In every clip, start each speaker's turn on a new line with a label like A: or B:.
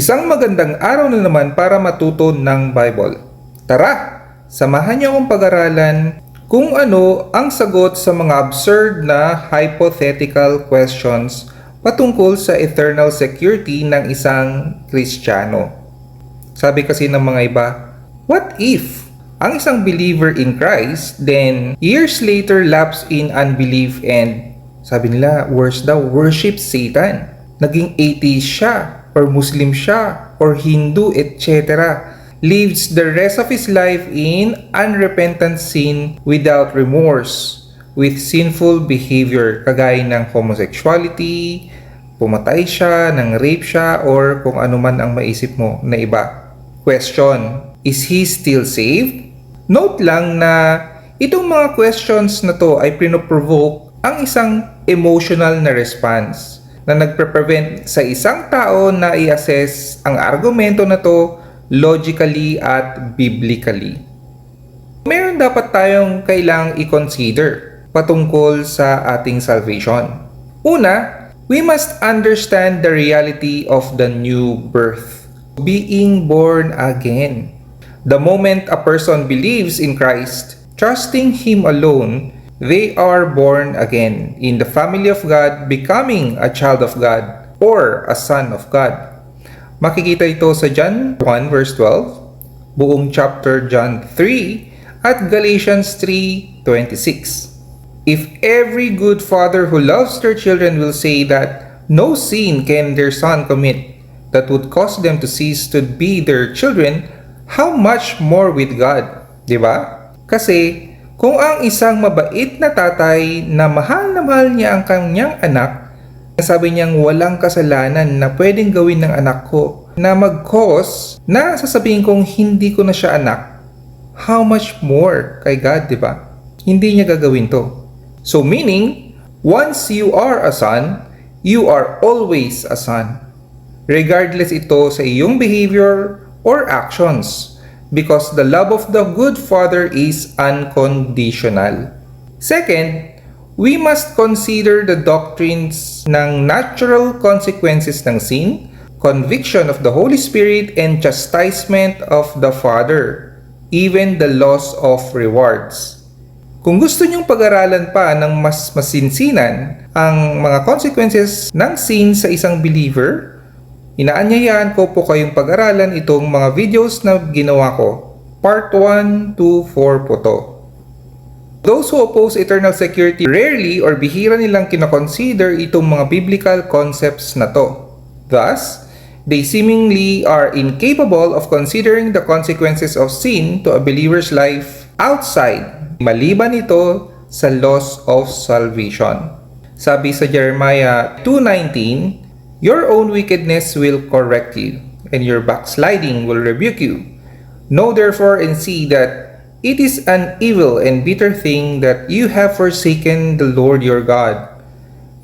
A: Isang magandang araw na naman para matuto ng Bible. Tara, samahan niyo akong pag-aralan kung ano ang sagot sa mga absurd na hypothetical questions patungkol sa eternal security ng isang Kristiyano. Sabi kasi ng mga iba, what if ang isang believer in Christ then years later lapse in unbelief and sabi nila, worse daw, worship Satan. Naging atheist siya, or Muslim siya, or Hindu, etc. Lives the rest of his life in unrepentant sin without remorse, with sinful behavior, kagaya ng homosexuality, pumatay siya, ng rape siya, or kung ano man ang maisip mo na iba. Question, is he still saved? Note lang na itong mga questions na to ay pinoprovoke ang isang emotional na response na nagpre-prevent sa isang tao na i-assess ang argumento na to logically at biblically. Meron dapat tayong kailang i-consider patungkol sa ating salvation. Una, we must understand the reality of the new birth, being born again. The moment a person believes in Christ, trusting Him alone, they are born again in the family of God, becoming a child of God or a son of God. Makikita ito sa John 1 verse 12, buong chapter John 3, at Galatians 3:26. If every good father who loves their children will say that no sin can their son commit that would cause them to cease to be their children, how much more with God? 'Di ba? Kasi kung ang isang mabait na tatay na mahal na mahal niya ang kanyang anak, sabi niyang walang kasalanan na pwedeng gawin ng anak ko na mag-cause na sasabihin kong hindi ko na siya anak, how much more kay God, di ba? Hindi niya gagawin to. So meaning, once you are a son, you are always a son. Regardless ito sa iyong behavior or actions because the love of the good father is unconditional. Second, we must consider the doctrines ng natural consequences ng sin, conviction of the Holy Spirit, and chastisement of the Father, even the loss of rewards. Kung gusto nyong pag-aralan pa ng mas masinsinan ang mga consequences ng sin sa isang believer, inaanyayahan ko po kayong pag-aralan itong mga videos na ginawa ko. Part 1, 2, 4 po to. Those who oppose eternal security rarely or bihira nilang kinoconsider itong mga biblical concepts na to. Thus, they seemingly are incapable of considering the consequences of sin to a believer's life outside maliban ito sa loss of salvation. Sabi sa Jeremiah 2.19, Your own wickedness will correct you, and your backsliding will rebuke you. Know therefore and see that it is an evil and bitter thing that you have forsaken the Lord your God,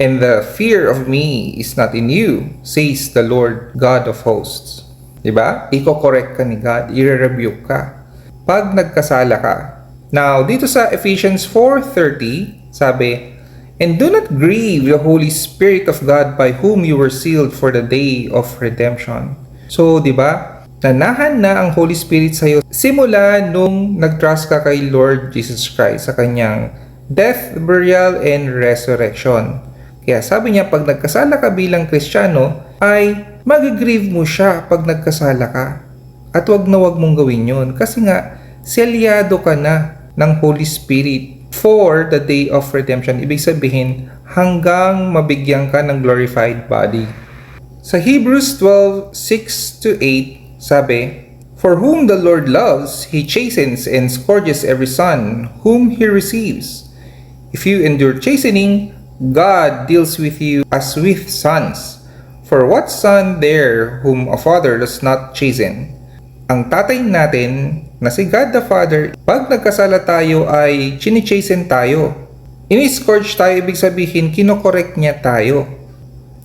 A: and the fear of me is not in you, says the Lord God of hosts. Diba? Iko-correct ka ni God, i-rebuke ka. Pag nagkasala ka, Now, dito sa Ephesians 4.30, sabi, And do not grieve the Holy Spirit of God by whom you were sealed for the day of redemption. So, di ba? Nanahan na ang Holy Spirit sa iyo simula nung nag-trust ka kay Lord Jesus Christ sa kanyang death, burial, and resurrection. Kaya sabi niya, pag nagkasala ka bilang Kristiyano, ay mag-grieve mo siya pag nagkasala ka. At wag na wag mong gawin yon Kasi nga, selyado ka na ng Holy Spirit for the day of redemption. Ibig sabihin, hanggang mabigyan ka ng glorified body. Sa Hebrews 12, 6 to 8, sabi, For whom the Lord loves, He chastens and scourges every son whom He receives. If you endure chastening, God deals with you as with sons. For what son there whom a father does not chasten? Ang tatay natin na si God the Father, pag nagkasala tayo ay chinichasen tayo. Ini-scourge tayo, ibig sabihin, kinokorek niya tayo.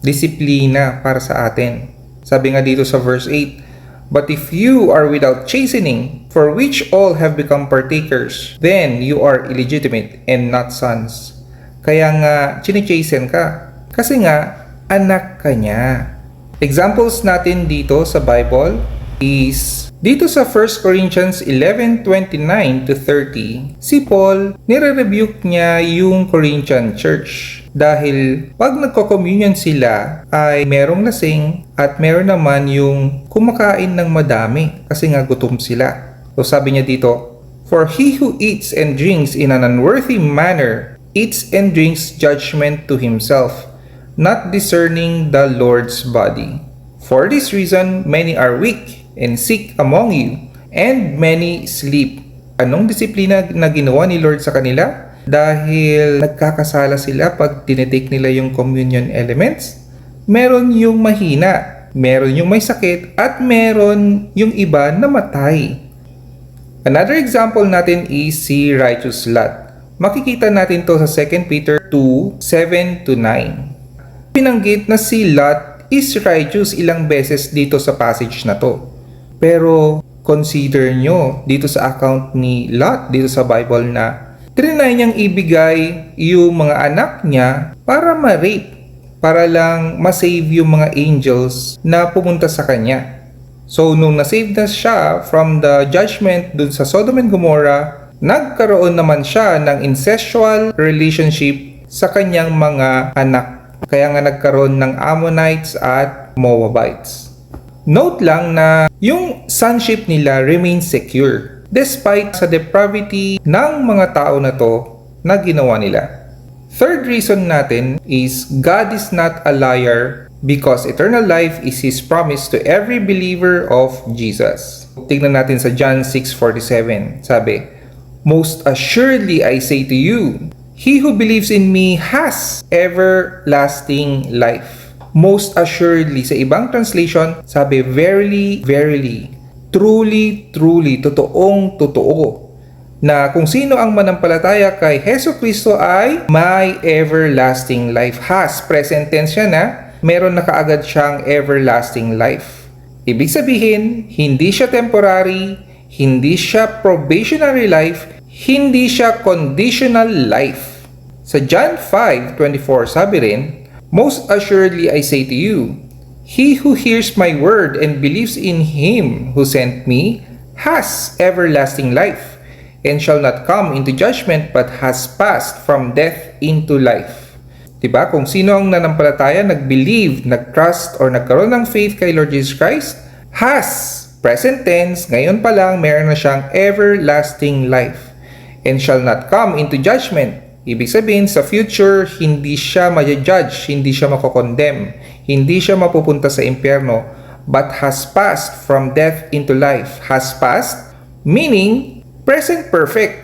A: Disiplina para sa atin. Sabi nga dito sa verse 8, But if you are without chastening, for which all have become partakers, then you are illegitimate and not sons. Kaya nga, chinichasen ka. Kasi nga, anak ka niya. Examples natin dito sa Bible is dito sa 1 Corinthians 11:29 to 30, si Paul nire-rebuke niya yung Corinthian church dahil pag nagko-communion sila ay merong lasing at meron naman yung kumakain ng madami kasi nga gutom sila. So sabi niya dito, For he who eats and drinks in an unworthy manner eats and drinks judgment to himself, not discerning the Lord's body. For this reason, many are weak and sick among you, and many sleep. Anong disiplina na ginawa ni Lord sa kanila? Dahil nagkakasala sila pag tinitake nila yung communion elements. Meron yung mahina, meron yung may sakit, at meron yung iba na matay. Another example natin is si righteous Lot. Makikita natin to sa 2 Peter 2, 7 to 9. Pinanggit na si Lot is righteous ilang beses dito sa passage na to. Pero consider nyo dito sa account ni Lot dito sa Bible na trinay niyang ibigay yung mga anak niya para ma-rape, para lang ma-save yung mga angels na pumunta sa kanya. So nung na-save na siya from the judgment dun sa Sodom and Gomorrah, nagkaroon naman siya ng incestual relationship sa kanyang mga anak. Kaya nga nagkaroon ng Ammonites at Moabites. Note lang na yung sonship nila remains secure despite sa depravity ng mga tao na to na ginawa nila. Third reason natin is God is not a liar because eternal life is His promise to every believer of Jesus. Tignan natin sa John 6.47. Sabi, Most assuredly I say to you, He who believes in me has everlasting life. Most assuredly, sa ibang translation, sabi, Verily, verily, truly, truly, totoong, totoo na kung sino ang manampalataya kay Heso Kristo ay may everlasting life. Has, present tense siya na, meron na kaagad siyang everlasting life. Ibig sabihin, hindi siya temporary, hindi siya probationary life, hindi siya conditional life. Sa John 5:24 sabi rin, Most assuredly I say to you, he who hears my word and believes in him who sent me has everlasting life and shall not come into judgment but has passed from death into life. 'Di ba? Kung sino ang nanampalataya, nag-believe, nag-trust or nagkaroon ng faith kay Lord Jesus Christ, has present tense, ngayon pa lang meron na siyang everlasting life and shall not come into judgment. Ibig sabihin, sa future, hindi siya ma-judge, hindi siya mako-condemn, hindi siya mapupunta sa impyerno, but has passed from death into life. Has passed, meaning present perfect.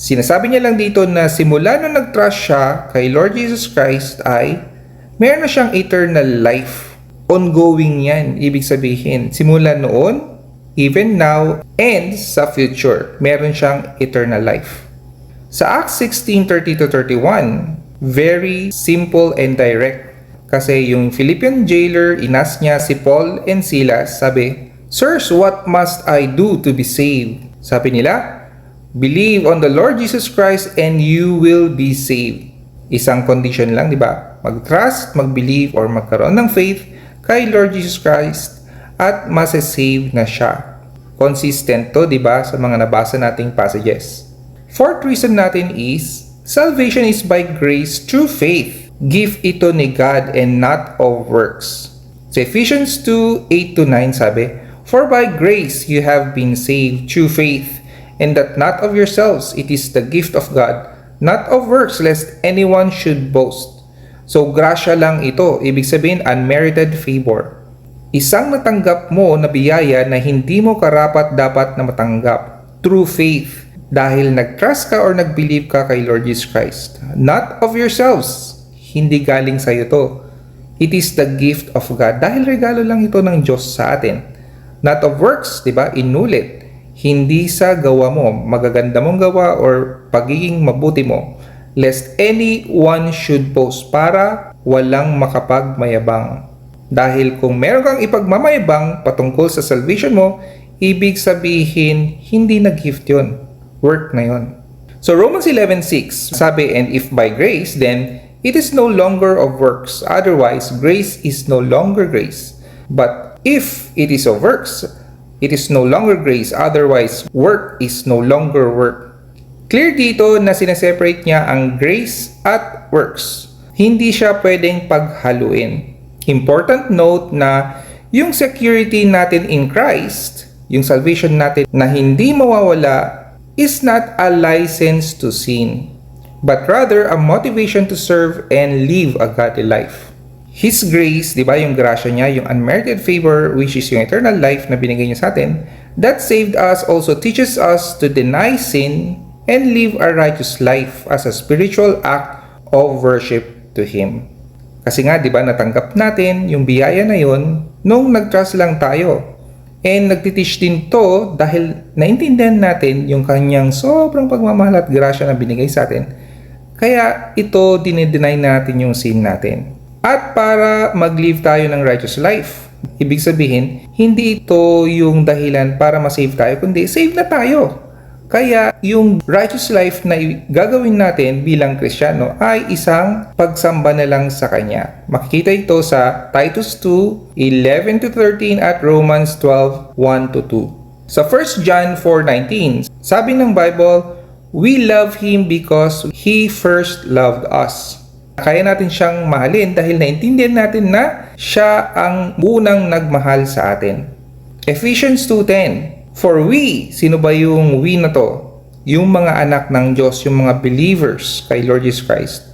A: Sinasabi niya lang dito na simula nung nag-trust siya kay Lord Jesus Christ ay meron na siyang eternal life. Ongoing yan, ibig sabihin. Simula noon, even now, and sa future, meron siyang eternal life. Sa Acts 16:30-31, very simple and direct. Kasi yung Philippian jailer, inas niya si Paul and Silas, sabi, Sirs, what must I do to be saved? Sabi nila, Believe on the Lord Jesus Christ and you will be saved. Isang condition lang, di ba? Mag-trust, mag-believe, or magkaroon ng faith kay Lord Jesus Christ at masasave na siya. Consistent to, di ba, sa mga nabasa nating passages. Fourth reason natin is, salvation is by grace through faith. Gift ito ni God and not of works. Sa Ephesians 2, 8-9 sabi, For by grace you have been saved through faith, and that not of yourselves, it is the gift of God, not of works, lest anyone should boast. So, grasya lang ito, ibig sabihin unmerited favor. Isang natanggap mo na biyaya na hindi mo karapat dapat na matanggap through faith dahil nag-trust ka or nag-believe ka kay Lord Jesus Christ. Not of yourselves, hindi galing sa iyo to. It is the gift of God dahil regalo lang ito ng Diyos sa atin. Not of works, di ba? Inulit hindi sa gawa mo, magaganda mong gawa or pagiging mabuti mo, lest anyone should boast para walang makapagmayabang. Dahil kung meron kang ipagmamayabang patungkol sa salvation mo, ibig sabihin hindi nag-gift yun. Work na yun. So Romans 11.6 sabi, And if by grace, then it is no longer of works. Otherwise, grace is no longer grace. But if it is of works, it is no longer grace, otherwise work is no longer work. Clear dito na sineseparate niya ang grace at works. Hindi siya pwedeng paghaluin. Important note na yung security natin in Christ, yung salvation natin na hindi mawawala, is not a license to sin, but rather a motivation to serve and live a godly life. His grace, di ba, yung grasya niya, yung unmerited favor, which is yung eternal life na binigay niya sa atin, that saved us also teaches us to deny sin and live a righteous life as a spiritual act of worship to Him. Kasi nga, di ba, natanggap natin yung biyaya na yon nung nag-trust lang tayo. And nagtiteach din to dahil naintindihan natin yung kanyang sobrang pagmamahal at grasya na binigay sa atin. Kaya ito, dinideny natin yung sin natin. At para mag-live tayo ng righteous life. Ibig sabihin, hindi ito yung dahilan para ma-save tayo, kundi save na tayo. Kaya yung righteous life na gagawin natin bilang Kristiyano ay isang pagsamba na lang sa Kanya. Makikita ito sa Titus 2, 11 to 13 at Romans 12, 1 to 2. Sa 1 John 4.19, sabi ng Bible, We love Him because He first loved us. Kaya natin siyang mahalin dahil naintindihan natin na siya ang unang nagmahal sa atin. Ephesians 2.10 For we, sino ba yung we na to? Yung mga anak ng Diyos, yung mga believers kay Lord Jesus Christ,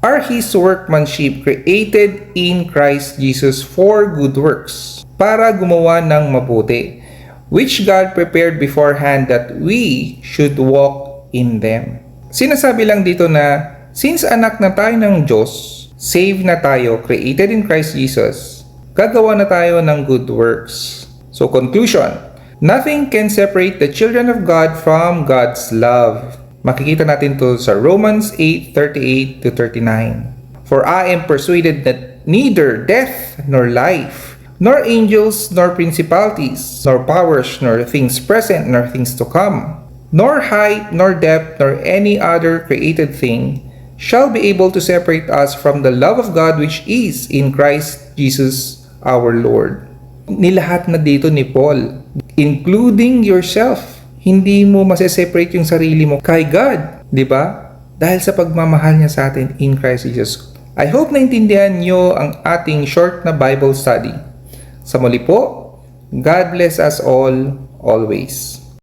A: are His workmanship created in Christ Jesus for good works, para gumawa ng mabuti, which God prepared beforehand that we should walk in them. Sinasabi lang dito na since anak na tayo ng Diyos, save na tayo, created in Christ Jesus, gagawa na tayo ng good works. So conclusion, nothing can separate the children of God from God's love. Makikita natin to sa Romans 8:38 to 39. For I am persuaded that neither death nor life, nor angels nor principalities, nor powers, nor things present, nor things to come, nor height, nor depth, nor any other created thing shall be able to separate us from the love of God which is in Christ Jesus our Lord. Nilahat na dito ni Paul, including yourself. Hindi mo maseseparate yung sarili mo kay God, di ba? Dahil sa pagmamahal niya sa atin in Christ Jesus. I hope naintindihan nyo ang ating short na Bible study. Sa muli po, God bless us all, always.